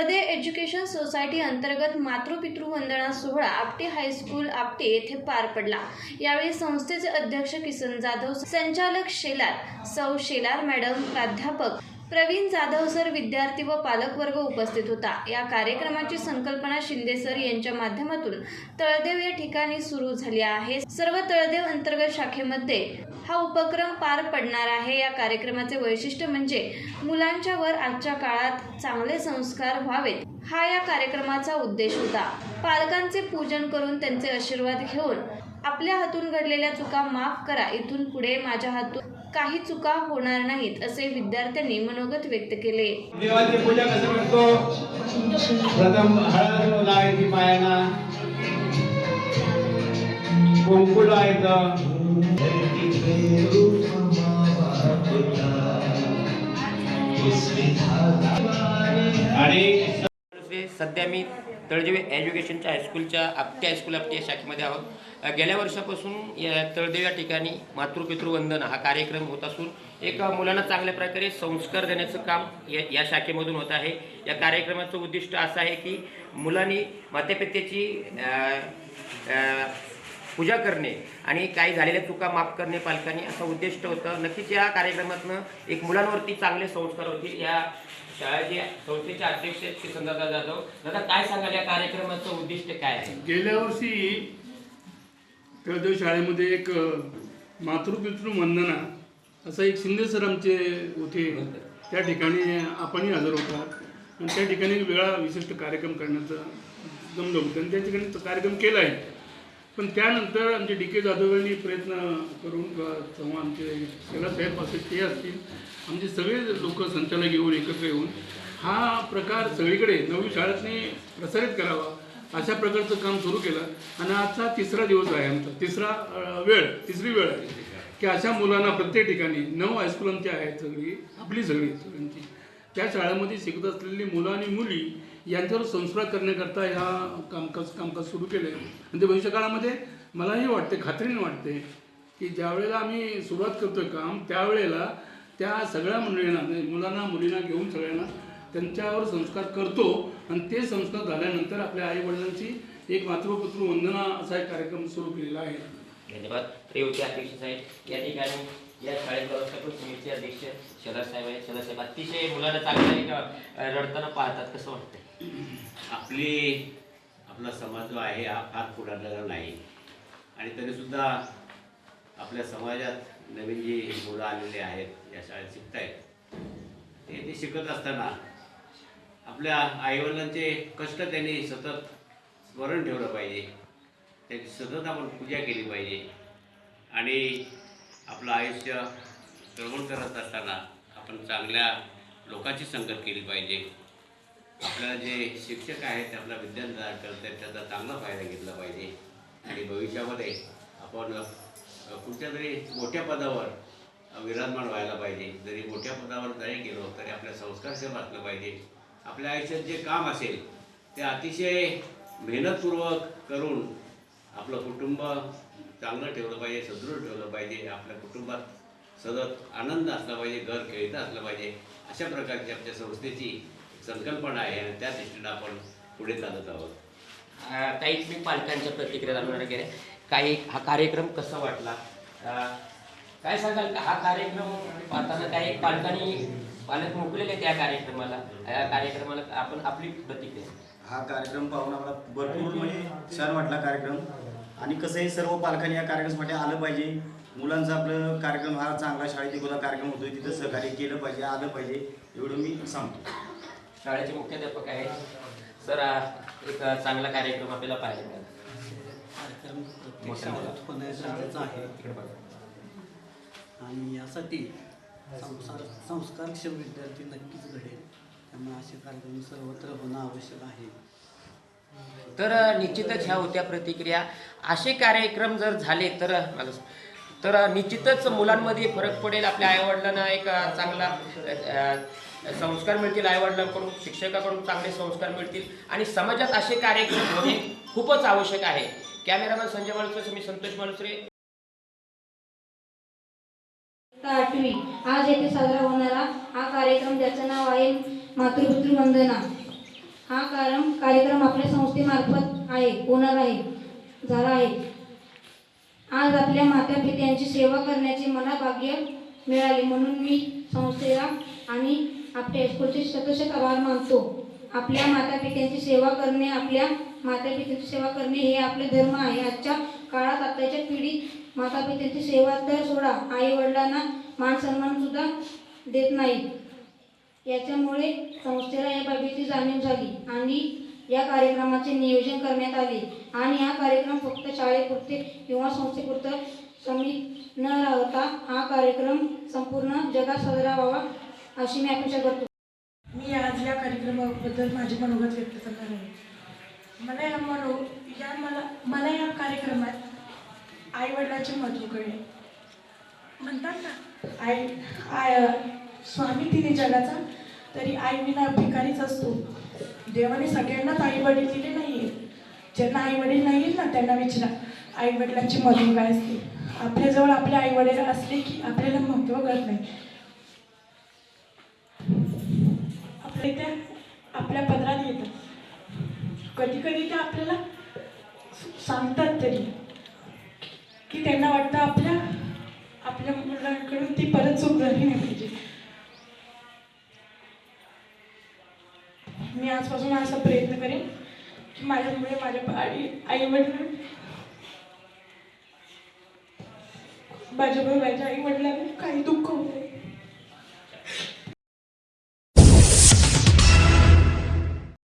हळदे education society अंतर्गत मातृपितृ वंदना सोहळा Apte high school Apte येथे पार पडला. यावेळी संस्थेचे अध्यक्ष किसन जाधव संचालक शेलार सौ शेलार मॅडम प्राध्यापक प्रवीण जाधव सर विद्यार्थी व पालकवर्ग उपस्थित होता. या कार्यक्रमाची संकल्पना शिंदे सर यांच्या माध्यमातून तळदेव या ठिकाणी सुरू झाली आहे. सर्व तळदेव अंतर्गत शाखेमध्ये हा उपक्रम पार पडणार आहे. या कार्यक्रमाचे वैशिष्ट्य म्हणजे मुलांच्या वर आजच्या काळात चांगले संस्कार व्हावेत. हा या कार्यक्रमाचा उद्देश होता. पालकांचे पूजन करून त्यांचे आशीर्वाद घेऊन आपल्या हातून घडलेल्या चुका माफ करा. इथून पुढे माझ्या हातून काही चुका होणार नाहीत असे विद्यार्थ्यांनी मनोगत व्यक्त केले. देवाची पूजा कसं करतो? प्रथम हळद लावायची पायाला. कुंकू लावायचं. आणि सध्या मी तळदेवी एज्युकेशनच्या हायस्कूलच्या आपटे हायस्कूल आपटे या शाखेमध्ये आहोत. गेल्या वर्षापासून या तळदेव या ठिकाणी मातृपितृवंदन हा कार्यक्रम होत असून एक मुलांना चांगल्या प्रकारे संस्कार देण्याचं काम या या शाखेमधून होत आहे. या कार्यक्रमाचं उद्दिष्ट असं आहे की मुलांनी मातेपित्याची पूजा करणे आणि काही झालेल्या चुका माफ करणे पालकांनी. असं उद्दिष्ट होतं. नक्कीच या कार्यक्रमातनं एक मुलांवरती चांगले संस्कार होतील. या शाळेचे संस्थेचे अध्यक्ष आहेत किसनदादा जाधव. दादा काय सांगाल? या कार्यक्रमाचं उद्दिष्ट काय आहे? गेल्या वर्षी तळदेव शाळेमध्ये एक मातृपितृ वंदना असा एक शिंदे सर आमचे होते. त्या ठिकाणी आपणही हजर होता. आणि त्या ठिकाणी वेगळा विशिष्ट कार्यक्रम करण्याचा जमलं होतं. आणि त्या ठिकाणी कार्यक्रम केला आहे पण त्यानंतर आमचे डी के जाधव यांनी प्रयत्न करून किंवा आमचे साहेब असेल ते असतील. आमचे सगळे लोक संचालक येऊन एकत्र येऊन हा प्रकार सगळीकडे नवी शाळेतनी प्रसारित करावा अशा प्रकारचं काम सुरू केलं. आणि आजचा तिसरा दिवस आहे आमचा. तिसरा वेळ तिसरी वेळ आहे. की अशा मुलांना प्रत्येक ठिकाणी नऊ हायस्कूल आमची आहेत सगळी आपली सगळी सगळ्यांची त्या शाळेमध्ये शिकत असलेली मुलं आणि मुली यांच्यावर संस्कार करण्याकरता ह्या कामकाज कामकाज सुरू केलं. आहे आणि ते भविष्यकाळामध्ये मलाही वाटते खात्रीने वाटते की ज्यावेळेला आम्ही सुरुवात करतोय काम त्यावेळेला त्या सगळ्या मंडळींना म्हणजे मुलांना मुलींना घेऊन सगळ्यांना त्यांच्यावर संस्कार करतो. आणि ते संस्कार झाल्यानंतर आपल्या आईवडिलांची एक मातृपुत्र वंदना असा एक कार्यक्रम सुरू केलेला आहे. धन्यवाद. रेवती अध्यक्ष साहेब या ठिकाणी या शाळेत व्यवस्थापन समितीचे अध्यक्ष शरद साहेब आहेत. शरद साहेब अतिशय मुलांना चांगलं रडताना पाहतात. कसं वाटतंय? आपली आपला समाज जो आहे हा फार पुढारलेला नाही. आणि तरीसुद्धा आपल्या समाजात नवीन जी मुलं आलेले आहेत या शाळेत शिकत आहेत ते ते शिकत असताना आपल्या आईवडिलांचे कष्ट त्यांनी सतत स्मरण ठेवलं पाहिजे. त्याची सतत आपण पूजा केली पाहिजे. आणि आपलं आयुष्य श्रवण करत असताना आपण चांगल्या लोकांची संगत केली पाहिजे. आपलं जे शिक्षक आहेत ते आपला विज्ञान करत आहेत त्याचा चांगला फायदा घेतला पाहिजे. आणि भविष्यामध्ये आपण कुठच्या तरी मोठ्या पदावर विराजमान व्हायला पाहिजे. जरी मोठ्या पदावर जरी गेलो तरी आपल्या संस्कारक्षम असलं पाहिजे? आपल्या आयुष्यात जे काम असेल ते अतिशय मेहनतपूर्वक करून आपलं कुटुंब चांगलं ठेवलं पाहिजे सदृढ ठेवलं पाहिजे. आपल्या कुटुंबात सतत आनंद असला पाहिजे घर खेळतं असलं पाहिजे. अशा प्रकारची आपल्या संस्थेची संकल्पना आहे आणि त्या दृष्टीनं आपण पुढे चालत आहोत. काही मी पालकांच्या प्रतिक्रिया जाणून गेल्या काही हा कार्यक्रम कसा वाटला? काय सांगाल का? हा कार्यक्रम पाहताना काही पालकांनी पालक मोकलेले त्या कार्यक्रमाला? या कार्यक्रमाला आपण आपली प्रतिक्रिया हा कार्यक्रम पाहून आम्हाला भरपूर म्हणजे छान वाटला कार्यक्रम. आणि कसं आहे सर्व पालकांनी या कार्यक्रमासाठी आलं पाहिजे. मुलांचा आपलं कार्यक्रम हा चांगला शाळेत एखादा कार्यक्रम होतोय तिथं सहकार्य केलं पाहिजे आलं पाहिजे एवढं मी सांगतो. शाळेचे मुख्याध्यापक आहेत. सर एक चांगला कार्यक्रम आपल्याला पाहायला मिळाला. बघा. आणि यासाठी संसार संस्कारक्षम विद्यार्थी नक्कीच घडेल. त्यामुळे असे कार्यक्रम सर्वत्र होणं आवश्यक आहे. तर निश्चितच ह्या होत्या प्रतिक्रिया. असे कार्यक्रम जर झाले तर तर निश्चितच मुलांमध्ये फरक पडेल. आपल्या आईवडिलांना एक चांगला संस्कार मिळतील आईवडिलांकडून शिक्षकाकडून चांगले संस्कार मिळतील. आणि समाजात असे कार्यक्रम होणे खूपच आवश्यक आहे. कॅमेरामॅन संजय मालुसरे मी संतोष मालुसरे. आठवी. आज येथे साजरा होणारा हा कार्यक्रम ज्याचं नाव आहे मातृपितृ वंदना. हा कार्यक्रम कार्यक्रम आपल्या संस्थेमार्फत आहे होणार आहे झाला आहे. आज आपल्या माता पित्यांची सेवा करण्याचे मला भाग्य मिळाले म्हणून मी संस्थेला आणि आपल्या हायस्कूलचे शतशत आभार मानतो. आपल्या मातापित्यांची सेवा करणे आपल्या मातापित्यांची सेवा करणे हे आपले धर्म आहे. आजच्या काळात आताच्या पिढीत मातापित्यांची सेवा तर सोडा. आई वडिलांना मान सन्मान सुद्धा देत नाही. याच्यामुळे संस्थेला या बाबीची जाणीव झाली आणि या कार्यक्रमाचे नियोजन करण्यात आले. आणि हा कार्यक्रम फक्त शाळेपुरते किंवा संस्थेपुरतं समित न राहता हा कार्यक्रम संपूर्ण जगात साजरा व्हावा अशी मी अपेक्षा करतो मी आज या कार्यक्रमाबद्दल माझे मनोगत व्यक्त करणार आहे. मला या मनो या मला मला या कार्यक्रमात आईवडिलाचे महत्त्व कळले. म्हणतात ना आई आय स्वामी तिने जगाचा तरी आई विना भिकारीच असतो. देवाने सगळ्यांनाच आई वडील दिले नाही आहेत ज्यांना आई वडील नाही ना त्यांना विचारा आई वडिलांचे महत्त्व काय असते? आपल्याजवळ आपले आई वडील असले की आपल्याला महत्त्व कळत नाही. त्या आपल्या पदरात येतात कधी कधी त्या आपल्याला सांगतात तरी. की त्यांना वाटतं आपल्या आपल्या मुलांकडून ती परत चूक झाली नाही पाहिजे. मी आजपासून असा प्रयत्न करेन की माझ्यामुळे माझ्या आई आई वडील माझ्यामुळे माझ्या आई वडिलांना काही दुःख होऊ नये.